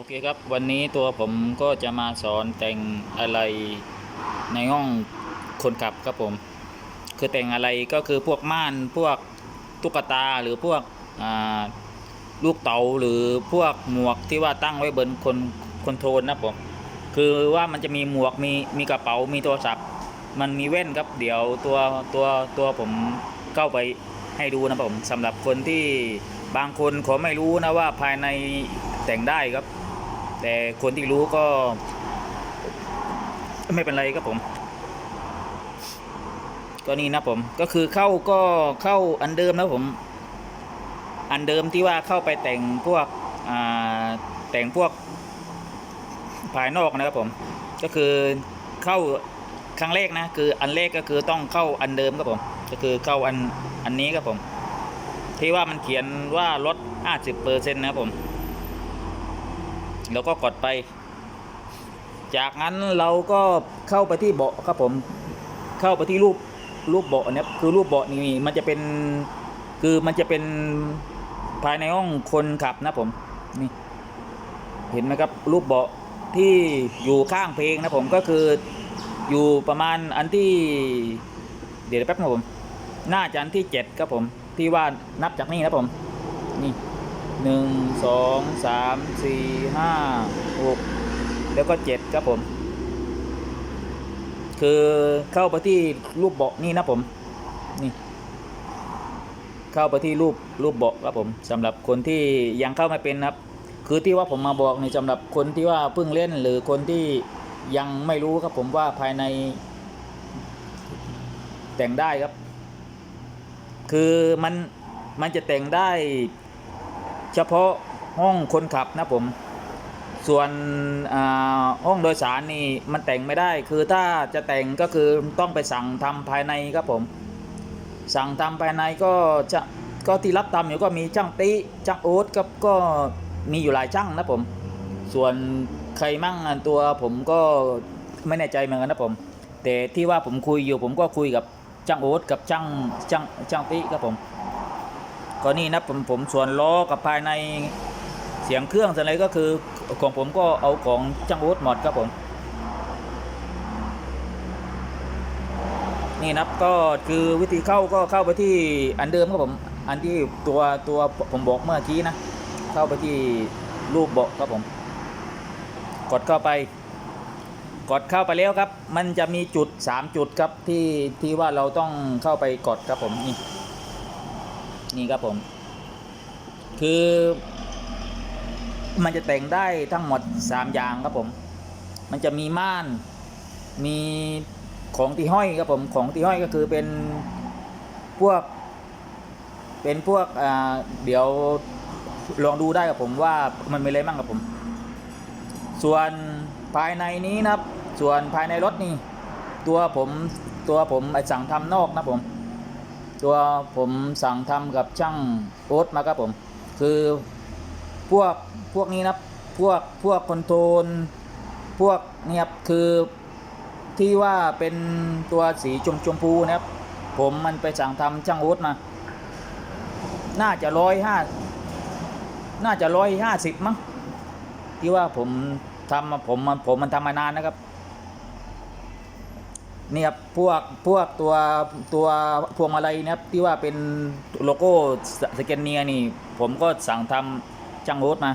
โอเคครับ วันนี้ตัวผมก็จะมาสอนแต่งอะไรในห้องคนขับครับผม คือแต่งอะไรก็คือพวกม่านพวกตุ๊กตาหรือพวกลูกเต๋าหรือพวกหมวกที่ว่าตั้งไว้บนคนคอนโทรลนะผมคือว่ามันจะมีหมวกมีมีกระเป๋ามีโทรศัพท์ มันมีแว่นครับเดี๋ยวตัวตัวตัวผมเข้าไปให้ดูนะผมสำหรับคนที่บางคนเขาไม่รู้นะว่าภายในแต่งได้ครับ แต่คนที่รู้ก็ ไม่เป็นไรครับผม ก็นี่นะผม ก็คือเข้าก็เข้าอันเดิมนะผม อันเดิมที่ว่าเข้าไปแต่งพวกแต่งพวกภายนอกนะครับผม ก็คือเข้าครั้งแรกนะ คืออันแรกก็คือต้องเข้าอันเดิมครับผม ก็คือเข้าอันอันนี้ครับผม ที่ว่ามันเขียนว่าลด50%นะครับผม แล้วก็กดไป จากนั้นเราก็เข้าไปที่เบาะครับผมเข้าไปที่รูปรูปเบาะเนี่ยคือรูปเบาะนี่มันจะเป็นคือมันจะเป็นภายในห้องคนขับนะผมนี่เห็นไหมครับรูปเบาะที่อยู่ข้างเพลงนะผมก็คืออยู่ประมาณอันที่ เดี๋ยวแป๊บนะผม น่าจะอันที่เจ็ดครับผม ที่ว่านับจากนี่นะผม นี่ หนึ่งสองสามสี่ห้าหกแล้วก็เจ็ดครับผม คือเข้าไปที่รูปเบาะนี่นะผม นี่เข้าไปที่รูปรูปเบาะครับผมสำหรับคนที่ยังเข้าไม่เป็นครับ คือที่ว่าผมมาบอกในสำหรับคนที่ว่าเพิ่งเล่นหรือคนที่ยังไม่รู้ครับผมว่าภายใน แต่งได้ครับ คือมันมันจะแต่งได้ เฉพาะห้องคนขับนะผม ส่วนอ่าห้องโดยสารนี่มันแต่งไม่ได้ คือถ้าจะแต่งก็คือต้องไปสั่งทำภายในครับผม สั่งทำภายในก็จะก็ที่รับทำอยู่ก็มีช่างติช่างโอ๊ตก็ก็มีอยู่หลายช่างนะผม ส่วนใครมั่งตัวผมก็ไม่แน่ใจเหมือนกันนะผม แต่ที่ว่าผมคุยอยู่ผมก็คุยกับช่างโอ๊ตกับช่างช่างช่างติครับผม ก็นี่นะผมผมส่วนล้อกับภายในเสียงเครื่องอะไรก็คือของผมก็เอาของช่างโอ๊ตหมดครับผม นี่นะก็คือวิธีเข้าก็เข้าไปที่อันเดิมครับผม อันที่ตัวตัวผมบอกเมื่อกี้นะ เข้าไปที่รูปเบาะครับผม กดเข้าไป กดเข้าไปแล้วครับ มันจะมีจุด 3 จุดครับที่ที่ว่าเราต้องเข้าไปกดครับผมนี่ นี่ครับผม คือ มันจะแต่งได้ทั้งหมด 3 อย่างครับผม มันจะมีม่าน มีของที่ห้อยครับผมของที่ห้อยก็คือเป็นพวก เป็นพวกเดี๋ยวลองดูได้ครับผมว่ามันมีอะไรบ้างครับผม ส่วนภายในนี้นะครับ ส่วนภายในรถนี่ ตัวผมตัวผมสั่งทำนอกนะผม ตัวผมสั่งทำกับช่างโอ๊ตมาครับผม คือพวกพวกนี้นะพวกพวกคอนโทรลพวกเนี่ยครับคือที่ว่าเป็นตัวสีชมชมพูนะครับ ผมมันไปสั่งทำช่างโอ๊ตมา น่าจะร้อยห้าน่าจะร้อยห้าสิบมั้งที่ว่าผมทำมาผมมันผมมันทำมานานนะครับ นี่ครับพวกพวกตัวตัวพวงมาลัยนะครับที่ว่าเป็นโลโก้สแกนเนียนี่ ผมก็สั่งทำจังโรสมา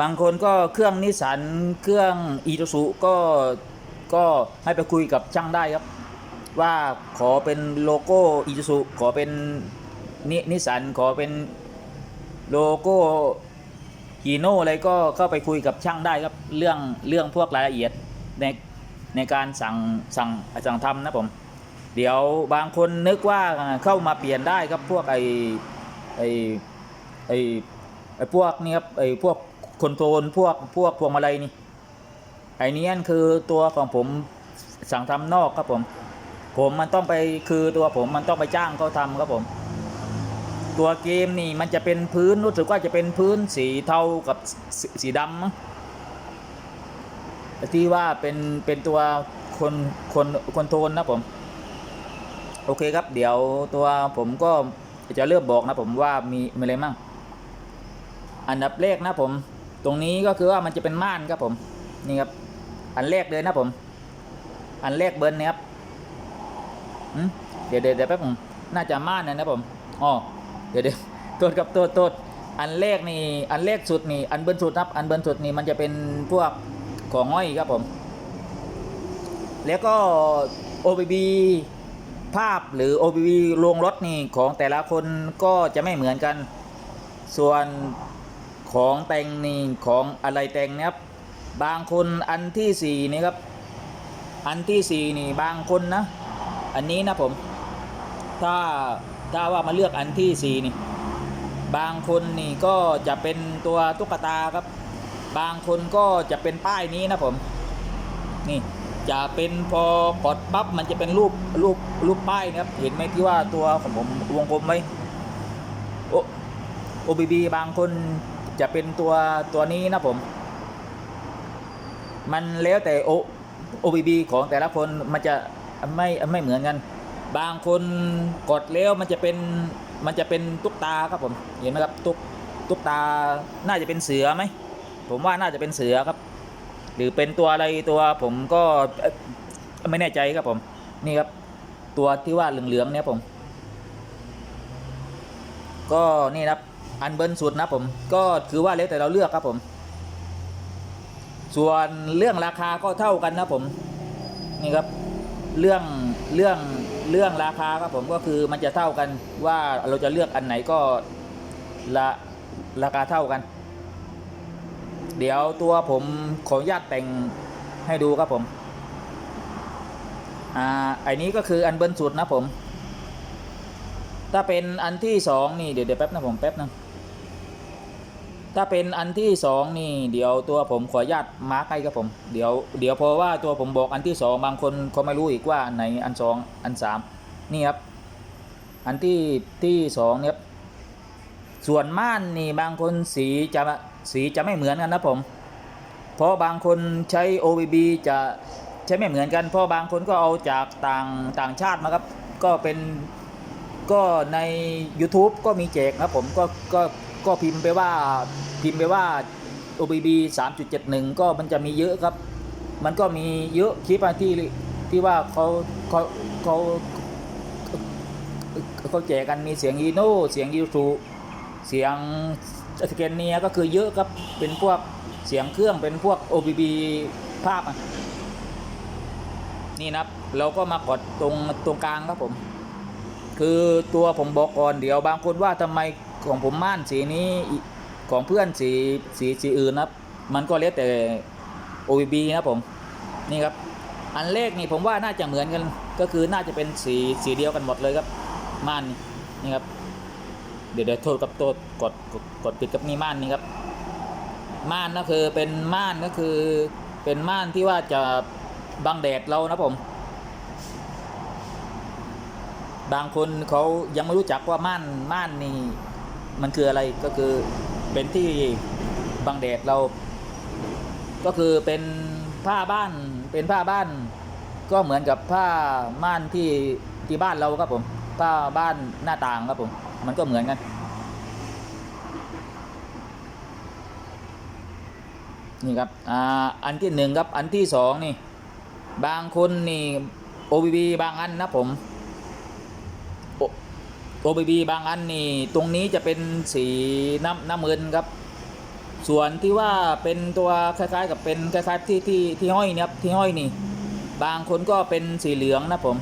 บางคนก็เครื่องนิสันเครื่องอีโตสุก็ก็ให้ไปคุยกับช่างได้ครับ ว่าขอเป็นโลโก้อีโตสุขอเป็นนินิสสันขอเป็นโลโก้ฮีโน่อะไรก็เข้าไปคุยกับช่างได้ครับ เรื่องเรื่องพวกรายละเอียดใน ในการสั่งสั่งสั่งทำนะผม เดี๋ยวบางคนนึกว่าเข้ามาเปลี่ยนได้ครับพวกไอไอไอไอพวกนี้ครับไอพวกคอนโทรลพวกพวกพวงมาลัยนี่ไอเนี้ยคือตัวของผมสั่งทำนอกครับผม ผมมันต้องไปคือตัวผมมันต้องไปจ้างเขาทำครับผม ตัวเกมนี่มันจะเป็นพื้นรู้สึกว่าจะเป็นพื้นสีเทากับสสีดำ ที่ว่าเป็นเป็นตัวคนคนคนโทนนะผม โอเคครับ เดี๋ยวตัวผมก็จะเริ่มบอกนะผมว่ามีมีอะไรมั่งอันดับแรกนะผม ตรงนี้ก็คือว่ามันจะเป็นม่านครับผมนี่ครับ อันแรกเลยนะผม อันแรกเบิร์นเนี่ยครับเดี๋ยวเดี๋ยวเดี๋ยวแป๊บผมน่าจะม่านนะนะผมอ๋อเดี๋ยวเดี๋ยวโทษครับโทษโทษอันแรกนี่อันแรกสุดนี่อันเบิร์นสุดครับ อันเบิร์นสุดนี่มันจะเป็นพวก ของห้อยครับผม แล้วก็ OBB ภาพหรือ OBB โรงรถนี่ของแต่ละคนก็จะไม่เหมือนกัน ส่วนของแต่งนี่ของอะไรแต่งเนี่ยครับ บางคนอันที่สี่นี่ครับ อันที่สี่นี่บางคนนะ อันนี้นะผม ถ้าถ้าว่ามาเลือกอันที่สี่นี่ บางคนนี่ก็จะเป็นตัวตุ๊กตาครับ บางคนก็จะเป็นป้ายนี้นะผม นี่จะเป็นพอกดปั๊บมันจะเป็นรูปรูปรูปป้ายนะครับ เห็นไหมที่ว่าตัวของผมวงกลมไว้โอ OBB บางคนจะเป็นตัวตัวนี้นะผม มันแล้วแต่ O OBB ของแต่ละคนมันจะไม่ไม่เหมือนกัน บางคนกดแล้วมันจะเป็นมันจะเป็นตุ๊กตาครับผม เห็นไหมครับตุ๊กตุ๊กตาน่าจะเป็นเสือไหม ผมว่าน่าจะเป็นเสือครับ หรือเป็นตัวอะไรตัวผมก็ไม่แน่ใจครับผม นี่ครับ ตัวที่ว่าเหลืองๆเนี่ยผม ก็นี่ครับ อันเบิร์นสุดนะผม ก็คือว่าแล้วแต่เราเลือกครับผม ส่วนเรื่องราคาก็เท่ากันนะผม นี่ครับ เรื่องเรื่องเรื่องราคาครับผมก็คือมันจะเท่ากันว่าเราจะเลือกอันไหนก็ละราคาเท่ากัน เดี๋ยวตัวผมขออนุญาตแต่งให้ดูครับผม อ่าไอ้นี้ก็คืออันเบิร์นสุดนะผม ถ้าเป็นอันที่สองนี่เดี๋ยวเดี๋ยวแป๊บนะผมแป๊บนะถ้าเป็นอันที่สองนี่เดี๋ยวตัวผมขออนุญาตมาร์กให้ครับผม เดี๋ยวเดี๋ยวเพราะว่าตัวผมบอกอันที่สองบางคนเขาไม่รู้อีกว่าอันไหนอันสองอันสามนี่ครับ อันที่ที่สองเนี่ยส่วนม่านนี่บางคนสีจะ สีจะไม่เหมือนกันนะผม เพราะบางคนใช้ OBB จะใช้ไม่เหมือนกัน เพราะบางคนก็เอาจากต่างต่างชาติมาครับ ก็เป็นก็ใน YouTube ก็มีแจกนะครับผมก็ก็ก็พิมพ์ไปว่าพิมพ์ไปว่า OBB 3.71 ก็มันจะมีเยอะครับ มันก็มีเยอะคลิปที่ที่ว่าเขาเขาเขาเขาแจกกันมีเสียงอีโน่เสียงยูทูเสียง สแกนเนียก็คือเยอะครับเป็นพวกเสียงเครื่องเป็นพวก OBB ภาพนี่นะครับ เราก็มากดตรงตรงกลางครับผม คือตัวผมบอกก่อนเดี๋ยวบางคนว่าทำไมของผมม่านสีนี้ของเพื่อนสีสีสีอื่นนะครับ มันก็แล้วแต่ OBB นะผมนี่ครับ อันเลขนี่ผมว่าน่าจะเหมือนกันก็คือน่าจะเป็นสีสีเดียวกันหมดเลยครับม่านนี่ครับ เดี๋ยวเดี๋ยวโทษกับโทษกดกดกดปิดกับนี่ม่านนี่ครับ ม่านก็คือเป็นม่านก็คือเป็นม่านที่ว่าจะบังแดดเรานะผม บางคนเขายังไม่รู้จักว่าม่านม่านนี่มันคืออะไรก็คือเป็นที่บังแดดเรา ก็คือเป็นผ้าบ้านเป็นผ้าบ้าน ก็เหมือนกับผ้าม่านที่ที่บ้านเราครับผมผ้าบ้านหน้าต่างครับผม มันก็เหมือนกันนี่ครับอ่าอันที่หนึ่งครับอันที่สองนี่ บางคนนี่ OBB บางอันนะผม OBB บางอันนี่ตรงนี้จะเป็นสีน้ำน้ำเงินครับ ส่วนที่ว่าเป็นตัวคล้ายๆ กับเป็นคล้ายๆที่ที่ที่ห้อยเนี่ยครับที่ห้อยนี่ บางคนก็เป็นสีเหลืองนะผม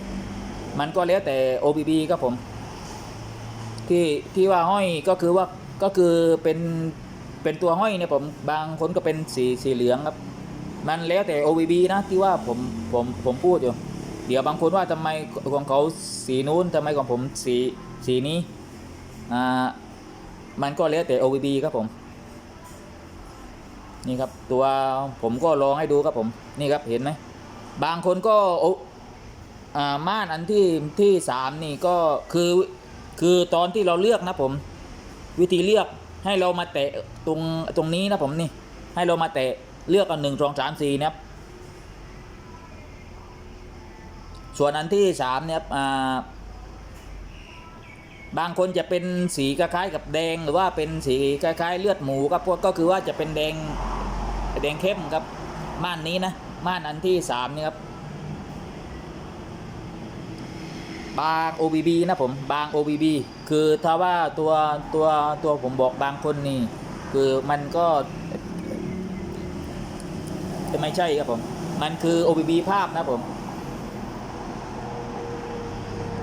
มันก็แล้วแต่ OBB ครับผม ที่ที่ว่าห้อยก็คือว่าก็คือเป็นเป็นตัวห้อยเนี่ยผมบางคนก็เป็นสีสีเหลืองครับ มันแล้วแต่ OBB นะที่ว่าผมผมผมพูดอยู่ เดี๋ยวบางคนว่าทำไมของเขาสีนู้นทำไมของผมสีสีนี้อ่ามันก็แล้วแต่ OBB ครับผม นี่ครับ ตัวผมก็ลองให้ดูครับผม นี่ครับเห็นไหมบางคนก็อ่าม่านอันที่ที่สามนี่ก็คือ คือตอนที่เราเลือกนะผม วิธีเลือกให้เรามาแตะตรงตรงนี้นะผมนี่ ให้เรามาแตะเลือกกันหนึ่งสองสามสี่นะครับส่วนอันที่สามเนี่ยบาบางคนจะเป็นสีคล้ายๆกับแดงหรือว่าเป็นสีคล้ายๆ เลือดหมูครับพวกก็คือว่าจะเป็นแดงแดงเข้มครับม่านนี้นะม่านอันที่สามนี่ครับ บาง OBB นะผมบาง OBB คือถ้าว่าตัวตัวตัวผมบอกบางคนนี่ คือมันก็ไม่ใช่ครับผม มันคือ OBB ภาพนะผม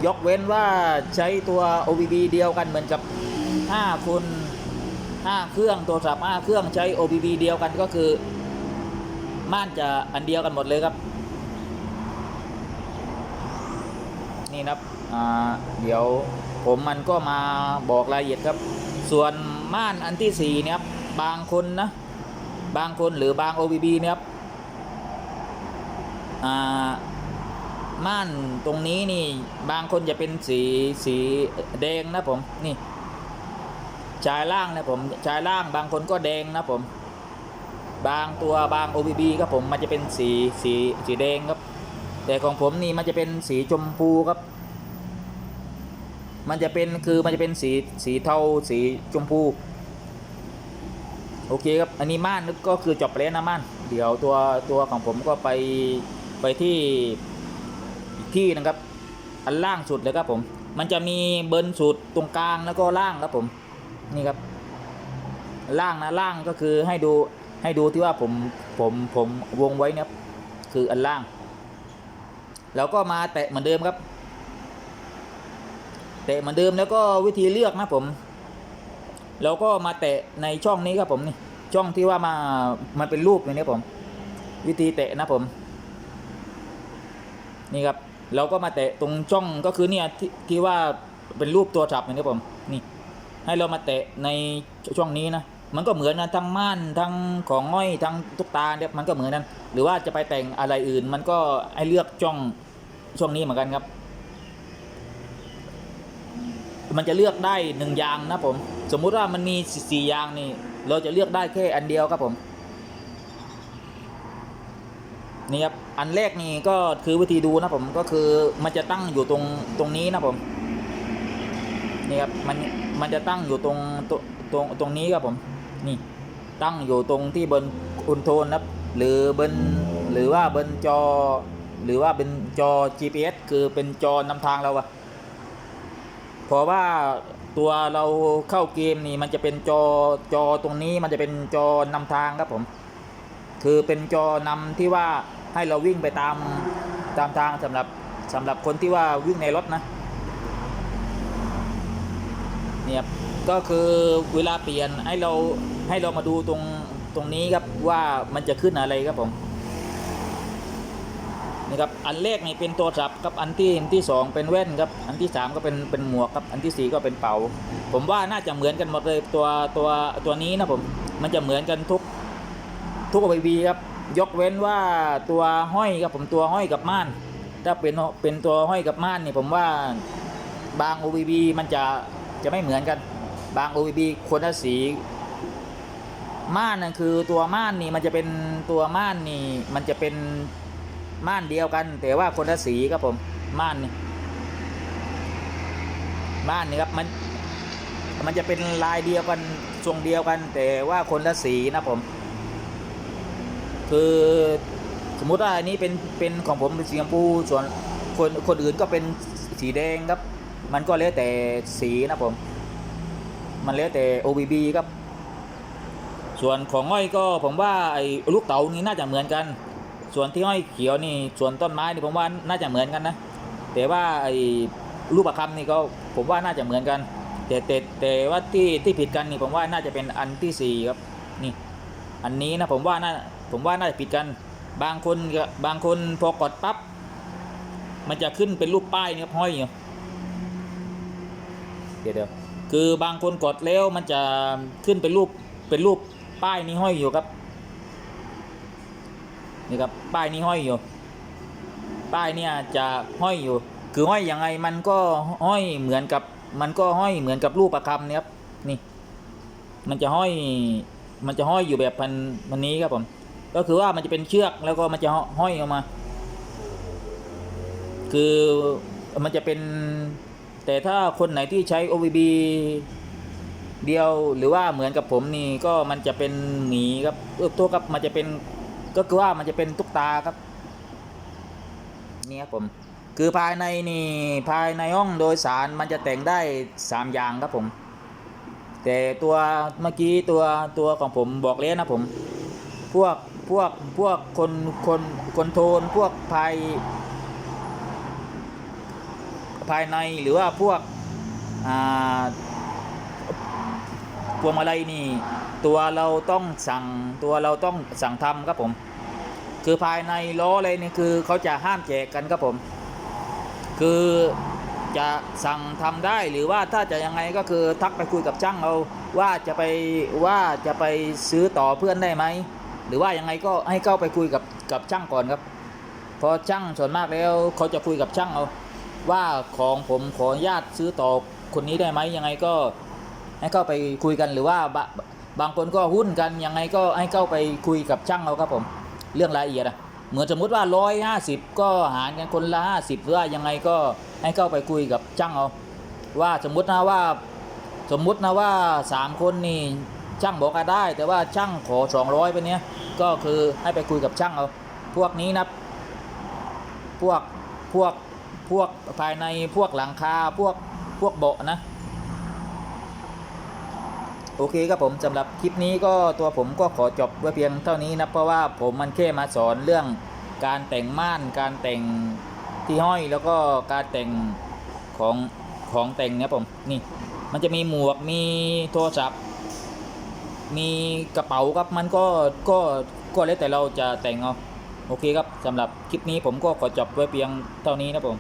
ยกเว้นว่าใช้ตัว OBB เดียวกันเหมือนกับ5คน5เครื่องโทรศัพท์5เครื่องใช้ OBB เดียวกันก็คือม่านจะอันเดียวกันหมดเลยครับ นี่นะครับเดี๋ยวผมมันก็มาบอกรายละเอียดครับ ส่วนม่านอันที่สี่เนี่ยครับบางคนนะบางคนหรือบาง OBB เนี่ยครับม่านตรงนี้นี่บางคนจะเป็นสีสีแดงนะผมนี่ชายล่างนะผมชายล่างบางคนก็แดงนะผม บางตัวบาง OBB ครับผมมันจะเป็นสีสีสีแดงครับ แต่ของผมนี่มันจะเป็นสีชมพูครับ มันจะเป็นคือมันจะเป็นสีสีเทาสีชมพู โอเคครับ อันนี้ม่านก็คือจบไปแล้วนะม่าน เดี๋ยวตัวตัวของผมก็ไปไปที่อีกที่นะครับ อันล่างสุดเลยครับผม มันจะมีเบิร์นสุดตรงกลางแล้วก็ล่างครับผม นี่ครับ ล่างนะล่างก็คือให้ดูให้ดูที่ว่าผมผมผมวงไว้นะครับคืออันล่าง แล้วก็มาแตะเหมือนเดิมครับแตะเหมือนเดิมแล้วก็วิธีเลือกนะผม แล้วก็มาแตะในช่องนี้ครับผมนี่ช่องที่ว่ามามันเป็นรูปอย่างนี้ผม วิธีแตะนะผม นี่ครับเราก็มาแตะตรงช่องก็คือเนี่ยที่ที่ว่าเป็นรูปตัวจับอย่างนี้ผมนี่ให้เรามาแตะในช่องนี้นะ มันก็เหมือนกันทั้งม่านทั้งของง่อยทั้งตุ๊กตาเนี่ยมันก็เหมือนกันหรือว่าจะไปแต่งอะไรอื่น มันก็ให้เลือกช่องช่องนี้เหมือนกันครับ มันจะเลือกได้หนึ่งอย่างนะผม สมมุติว่ามันมีสี่อย่างนี่ เราจะเลือกได้แค่อันเดียวครับผมนี่ครับอันแรกนี่ก็คือวิธีดูนะผมก็คือมันจะตั้งอยู่ตรงตรงนี้นะผมนี่ครับมันมันจะตั้งอยู่ตรงตรงตรงนี้ครับผม นี่ตั้งอยู่ตรงที่บนอุนโทนนะครับหรือบนหรือว่าบนจอ หรือว่าเป็นจอ GPS คือเป็นจอนำทางเราอะเพราะว่าตัวเราเข้าเกมนี่มันจะเป็นจอจอตรงนี้มันจะเป็นจอนำทางครับผม คือเป็นจอนำที่ว่าให้เราวิ่งไปตามตามทางสำหรับสำหรับคนที่ว่าวิ่งในรถนะเนี่ยครับก็คือเวลาเปลี่ยนให้เรา ให้เรามาดูตรงตรงนี้ครับว่ามันจะขึ้นอะไรครับผมนี่ครับอันแรกนี่เป็นตัวจับครับอันที่อันที่สองเป็นแว่นครับอันที่สามก็เป็นเป็นหมวกครับอันที่สี่ก็เป็นเป๋า ผมว่าน่าจะเหมือนกันหมดเลยตัวตัวตัวนี้นะผมมันจะเหมือนกันทุกทุก OBB ครับยกเว้นว่าตัวห้อยครับผมตัวห้อยกับม่าน ถ้าเป็นเป็นตัวห้อยกับม่านนี่ผมว่าบาง OBB มันจะจะไม่เหมือนกัน บาง OBB คนละสี ม่านนั่คือตัวม่านนี่มันจะเป็นตัวม่านนี่ มันจะเป็นม่านเดียวกัน แต่ว่าคนละสีครับผมม่านนี่ม่านนี่ครับมัน มันจะเป็นลายเดียวกันทรงเดียวกัน แต่ว่าคนละสีนะผม คือสมมุติว่าอันนี้เป็นเป็นของผมเป็นสีชมพูส่วนคนคนอื่นก็เป็นสีแดงครับ มันก็แล้วแต่สีนะผม มันแล้วแต่ OBB ครับ ส่วนของห้อยก็ผมว่าไอ้ลูกเต๋านี่น่าจะเหมือนกัน ส่วนที่ห้อยเขียวนี่ส่วนต้นไม้นี่ผมว่าน่าจะเหมือนกันนะแต่ว่าไอ้ลูกประคำนี่ก็ผมว่าน่าจะเหมือนกัน แต่แต่แต่ว่าที่ที่ผิดกันนี่ผมว่าน่าจะเป็นอันที่สี่ครับนี่อันนี้นะผมว่าน่าผมว่าน่าจะผิดกัน บางคนก็บางคนพอกดปั๊บมันจะขึ้นเป็นรูปป้ายนี่ครับห้อยอยู่เดี๋ยวเดี๋ยวคือบางคนกดแล้วมันจะขึ้นเป็นรูปเป็นรูป ป้ายนี้ห้อยอยู่ครับนี่ครับป้ายนี้ห้อยอยู่ ป้ายเนี่ยจะห้อยอยู่ คือห้อยยังไงมันก็ห้อยเหมือนกับมันก็ห้อยเหมือนกับรูปประคำเนี่ยครับนี่ มันจะห้อยมันจะห้อยอยู่แบบพันพันนี้ครับผม ก็คือว่ามันจะเป็นเชือกแล้วก็มันจะห้อยออกมา คือมันจะเป็น แต่ถ้าคนไหนที่ใช้ OVB เดียวหรือว่าเหมือนกับผมนี่ก็มันจะเป็นหมีครับเออตัวกับมันจะเป็นก็คือว่ามันจะเป็นตุ๊กตาครับนี่ครับผมคือภายในนี่ภายในห้องโดยสารมันจะแต่งได้สามอย่างครับผม แต่ตัวเมื่อกี้ตัวตัวของผมบอกแล้วนะผมพวกพวกพวกคนคนคนโทนพวกภายภายในหรือว่าพวกอ่า พวงมาลัยนี่ ตัวเราต้องสั่งตัวเราต้องสั่งทำครับผม คือภายในล้ออะไรนี่คือเขาจะห้ามแจกกันครับผม คือจะสั่งทำได้หรือว่าถ้าจะยังไงก็คือทักไปคุยกับช่างเอาว่าจะไปว่าจะไปซื้อต่อเพื่อนได้ไหมหรือว่ายังไงก็ให้เข้าไปคุยกับกับช่างก่อนครับพอช่างส่วนมากแล้วเขาจะคุยกับช่างเอาว่าของผมขออนุญาตซื้อต่อคนนี้ได้ไหมยังไงก็ ให้เข้าไปคุยกันหรือว่าบบางคนก็หุ้นกันยังไงก็ให้เข้าไปคุยกับช่างเอาครับผมเรื่องรายละเอียดอะเหมือนสมมุติว่าร้อยห้าสิบก็หารกันคนละห้าสิบหรือว่ายังไงก็ให้เข้าไปคุยกับช่างเอาว่าสมมุตินะว่า สมมุตินะว่าสามคนนี่ช่างบอกก็ได้ แต่ว่าช่างขอสองร้อยไปเนี้ยก็คือให้ไปคุยกับช่างเอาพวกนี้นะพวกพวกพวกภายในพวกหลังคาพวกพวกเบาะนะ โอเคครับผมสำหรับคลิปนี้ก็ตัวผมก็ขอจบไว้เพียงเท่านี้นะเพราะว่าผมมันแค่มาสอนเรื่องการแต่งม่านการแต่งที่ห้อยแล้วก็การแต่งของของแต่งเนี่ยผมนี่ มันจะมีหมวกมีโทรศัพท์ มีกระเป๋าครับมันก็ก็ก็แล้วแต่เราจะแต่งเอาโอเคครับสำหรับคลิปนี้ผมก็ขอจบไว้เพียงเท่านี้นะผม